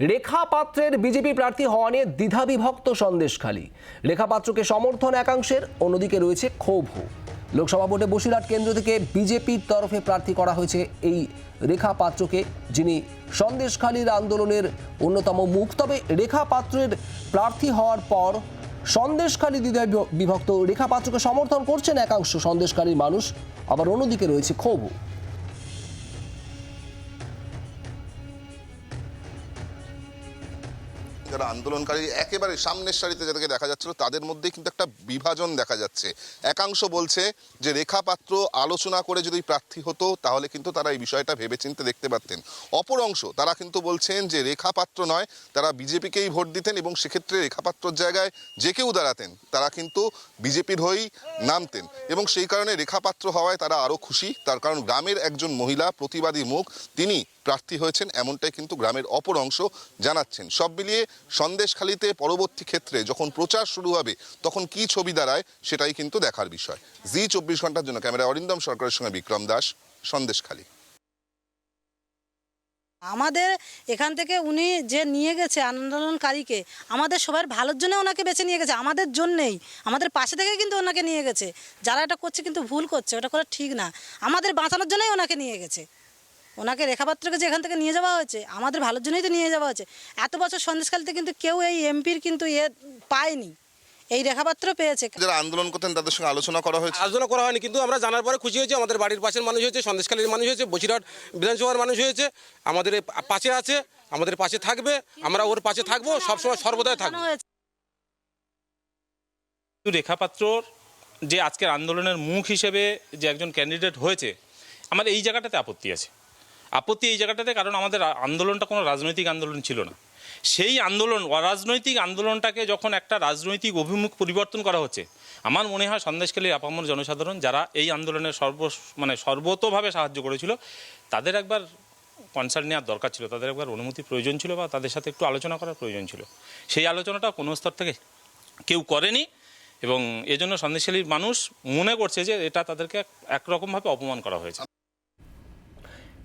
রেখা পাত্রের বিজেপি প্রার্থী হওয়া নিয়ে দ্বিধাবিভক্ত সন্দেশখালী। রেখা পাত্রকে সমর্থন একাংশের, অন্যদিকে রয়েছে ক্ষোভও। লোকসভা ভোটে বসিরহাট কেন্দ্র থেকে বিজেপির তরফে প্রার্থী করা হয়েছে এই রেখা পাত্রকে যিনি সন্দেশখালীর আন্দোলনের অন্যতম মুখ। তবে রেখা পাত্রের প্রার্থী হওয়ার পর সন্দেশখালী দ্বিধা বিভক্ত রেখা পাত্রকে সমর্থন করছেন একাংশ সন্দেশখালীর মানুষ, আবার অন্যদিকে রয়েছে ক্ষোভও। যারা আন্দোলনকারী, একেবারে সামনের সারিতে যাদেরকে দেখা যাচ্ছিল, তাদের মধ্যে কিন্তু একটা বিভাজন দেখা যাচ্ছে। একাংশ বলছে যে রেখা পাত্র আলোচনা করে যদি প্রার্থী হতো, তাহলে কিন্তু তারা এই বিষয়টা ভেবেচিন্তে দেখতে পারতেন। অপর অংশ, তারা কিন্তু বলছেন যে রেখা পাত্র নয়, তারা বিজেপিকেই ভোট দিতেন এবং সেক্ষেত্রে রেখা পাত্রর জায়গায় যে কেউ দাঁড়াতেন, তারা কিন্তু বিজেপির হয়েই নামতেন। এবং সেই কারণে রেখা পাত্র হওয়ায় তারা আরও খুশি। তার কারণ গ্রামের একজন মহিলা প্রতিবাদী মুখ, তিনি প্রার্থী হয়েছেন, এমনটাই কিন্তু গ্রামের অপর অংশ জানাচ্ছেন। সব মিলিয়ে সন্দেশখালিতে পরবর্তী ক্ষেত্রে যখন প্রচার শুরু হবে, তখন কি ছবি দাঁড়ায় সেটাই কিন্তু দেখার বিষয়। জি চব্বিশ ঘণ্টার জন্য, ক্যামেরা অরিন্দম সরকারের সঙ্গে বিক্রম দাস, সন্দেশখালী। আমাদের এখান থেকে উনি যে নিয়ে গেছে আন্দোলনকারীকে আমাদের সবার ভালোর জন্য ওনাকে বেছে নিয়ে গেছে, আমাদের জন্যেই। আমাদের পাশে থেকে কিন্তু ওনাকে নিয়ে গেছে। যারা এটা করছে কিন্তু ভুল করছে, ওটা করা ঠিক না। আমাদের বাঁচানোর জন্যই ওনাকে নিয়ে গেছে। ওনাকে রেখাপাত্রকে যে এখান থেকে নিয়ে যাওয়া হয়েছে আমাদের ভালোর জন্যই তো নিয়ে যাওয়া হয়েছে। এত বছর সন্দেশকালীতে কিন্তু কেউ এই এমপির কিন্তু এ পায়নি। এই রেখাপাত্র পেয়েছে। যারা আন্দোলন করতেন তাদের সঙ্গে আলোচনা করা হয়েছে? আলোচনা করা হয়নি কিন্তু আমরা জানার পরে খুশি হয়েছি। আমাদের বাড়ির পাশের মানুষ হয়েছে সন্দেশকালীর মানুষ হয়েছে বসিরহাট বিধানসভার মানুষ হয়েছে আমাদের পাশে আছে আমাদের পাশে থাকবে আমরা ওর পাশে থাকব সবসময় সর্বদাই থাকব। রেখাপাত্রর যে আজকের আন্দোলনের মুখ হিসেবে যে একজন ক্যান্ডিডেট হয়েছে আমার এই জায়গাটাতে আপত্তি আছে। আপত্তি এই জায়গাটাতে, কারণ আমাদের আন্দোলনটা কোনো রাজনৈতিক আন্দোলন ছিল না। সেই আন্দোলন, অরাজনৈতিক আন্দোলনটাকে যখন একটা রাজনৈতিক অভিমুখ পরিবর্তন করা হচ্ছে, আমার মনে হয় সন্দেশখালীর আপামর জনসাধারণ যারা এই আন্দোলনের সর্ব মানে সর্বতোভাবে সাহায্য করেছিল, তাদের একবার কনসার্ট নেওয়ার দরকার ছিল, তাদের একবার অনুমতি প্রয়োজন ছিল বা তাদের সাথে একটু আলোচনা করার প্রয়োজন ছিল। সেই আলোচনাটা কোনো স্তর থেকে কেউ করেনি এবং এজন্য সন্দেশখালীর মানুষ মনে করছে যে এটা তাদেরকে একরকমভাবে অপমান করা হয়েছে।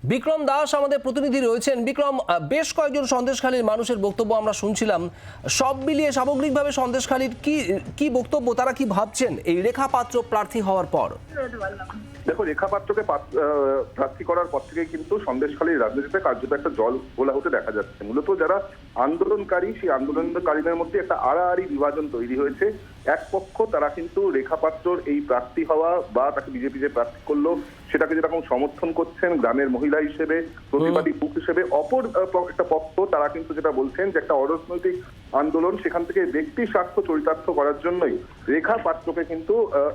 বিক্রম দাস আমাদের প্রতিনিধি রয়েছেন। বিক্রম বেশ কয়েকজন সন্দেশখালীর মানুষের বক্তব্য আমরা শুনছিলাম। সব মিলিয়ে সামগ্রিকভাবে সন্দেশখালীর কি কি বক্তব্য, তারা কি ভাবছেন? এই রেখা পাত্র প্রার্থী হওয়ার পর। দেখো রেখা পাত্রকে প্রার্থী করার পর থেকে কিন্তু সন্দেশখালীর রাজনীতিতে কার্যত একটা জল গোলা হতে দেখা যাচ্ছে। মূলত যারা আন্দোলনকারী, সেই আন্দোলনকারীদের মধ্যে একটা আড়াআড়ি বিভাজন তৈরি হয়েছে। এক পক্ষ তারা কিন্তু রেখা পাত্রর এই প্রার্থী হওয়া বা তাকে বিজেপি যে প্রার্থী করল সেটাকে যেরকম সমর্থন করছেন গ্রামের মহিলা হিসেবে প্রতিবাদী বুক হিসেবে অপর একটা পক্ষ তারা কিন্তু যেটা বলছেন যে একটা অরাজনৈতিক আন্দোলন সেখান থেকে ব্যক্তি স্বার্থ চরিতার্থ করার জন্যই রেখা পাত্রকে কিন্তু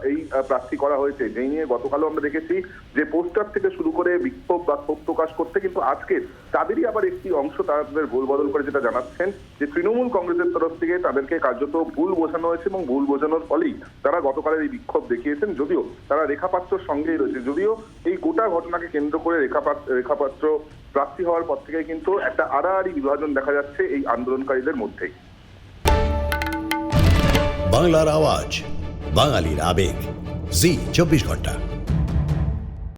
এই প্রার্থী করা হয়েছে। যেই নিয়ে গতকালও আমরা দেখেছি যে পোস্টার থেকে শুরু করে বিক্ষোভ বা ক্ষোভ প্রকাশ করতে কিন্তু আজকে তাদেরই আবার একটি অংশ তাদের ভুল বদল করে যেটা জানাচ্ছেন যে তৃণমূল কংগ্রেসের তরফ থেকে তাদেরকে কার্যত ভুল বোঝানো হয়েছে এবং ভুল বোঝানোর ফলেই তারা গতকালের এই বিক্ষোভ দেখিয়েছেন। যদিও তারা রেখাপাত্রর সঙ্গেই রয়েছে। যদিও এই গোটা ঘটনাকে কেন্দ্র করে রেখাপাত্র প্রার্থী হওয়ার পর থেকে কিন্তু একটা আড়াআড়ি বিভাজন দেখা যাচ্ছে এই আন্দোলনকারীদের মধ্যেই। বাংলার আওয়াজ, বাঙালির আবেগ। জি, চব্বিশ ঘণ্টা।